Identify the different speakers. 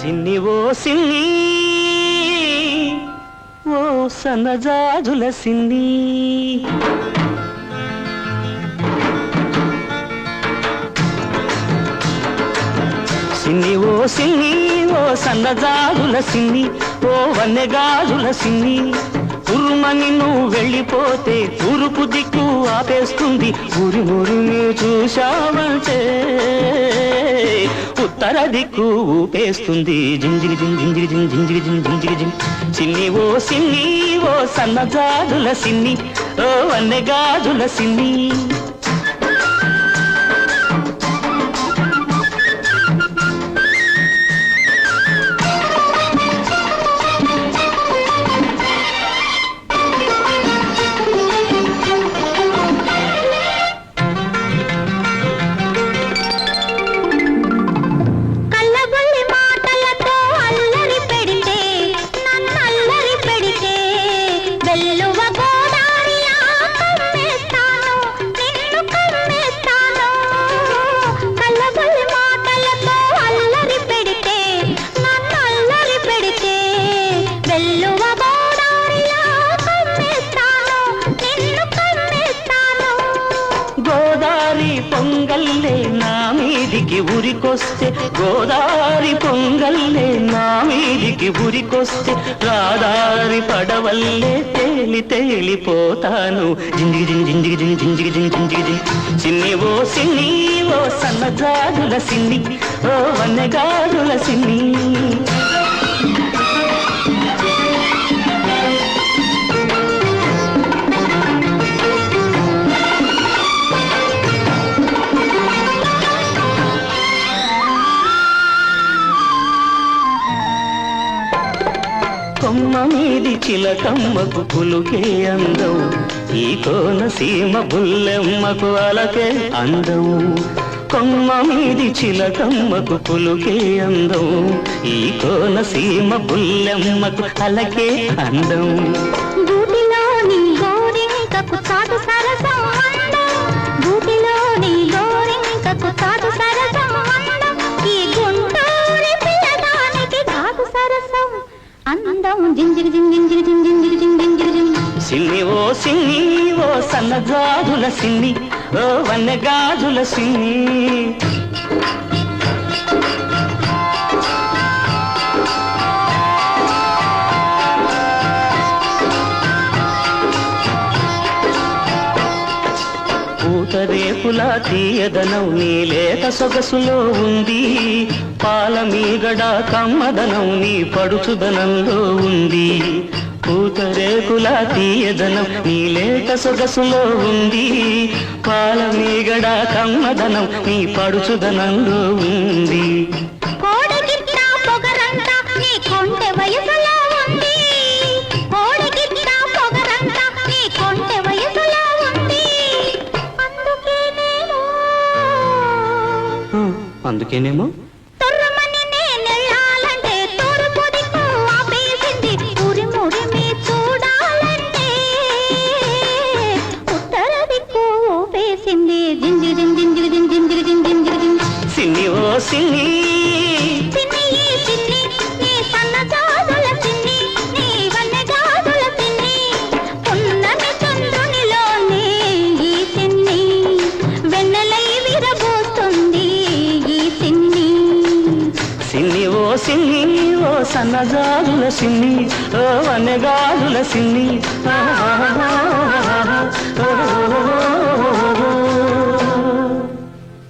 Speaker 1: సిన్ని ఓ సిన్ని ఓ సన్నజాజుల సిన్ని. సిన్ని ఓ సిన్ని ఓ సన్నజాజుల సిన్ని ఓ వన్నెగాజుల సిన్ని. ఉరుమని నువ్వు వెళ్ళిపోతే తూర్పు దిక్కు ఆపేస్తుంది. ఊరి మురిని చూశావంటే ఉత్తర దిక్కు ఊపేస్తుంది జింజిగి జిం జిం జింజిగి జిం జింజిగి జిం సిన్ని ఓ సిన్ని ఓ సన్నగాజుల సిన్ని ఓ వన్నెగాజుల సిన్ని పొంగల్లే నా మీదికి ఉరికొస్తే గోదారి పొంగల్లే నా మీదికి ఉరికొస్తే రాదారి పడవల్లే తేలి తేలిపోతాను. జింజిగి జింగి జింజిగి జింగి జింజిగి జింగి జింజిగి జింగి సిన్ని ఓ సిన్ని ఓ సన్నజాజుల సిన్ని ఓ వన్నెగాజుల సిన్ని కొమ్మ మీది చిలకమ్మకు పులుకే అందం ఈ కోన సీమ బుల్లెమ్మకు అలకే అందం కొమ్మ మీది చిలకమ్మకు పులుకే అందం ఈ కోన సీమ బుల్లెమ్మకు అలకే అందం
Speaker 2: చేద్దాం జింజిరి జింజిరి జింజిరి జింజిరి
Speaker 1: సిన్ని ఓ సిన్ని ఓ సన్నగాజుల సిన్ని ఓ వన్నగాజుల సిన్ని పూతరేకుల తీయదనం నీ లేత సొగసులో ఉంది. పాల మీగడ కమ్మదనం నీ పడుచుదనంలో ఉంది. పూతరేకుల తీయదనం నీ లేత సొగసులో ఉంది. పాల మీగడ కమ్మదనం నీ పడుచుదనంలో ఉంది.
Speaker 2: జింజిరి.
Speaker 1: సిన్ని ఓ సిన్ని.
Speaker 2: సిన్ని
Speaker 1: ఓ సన్నజాజుల సిన్ని ఓ వనగాజుల సిన్ని. ఓ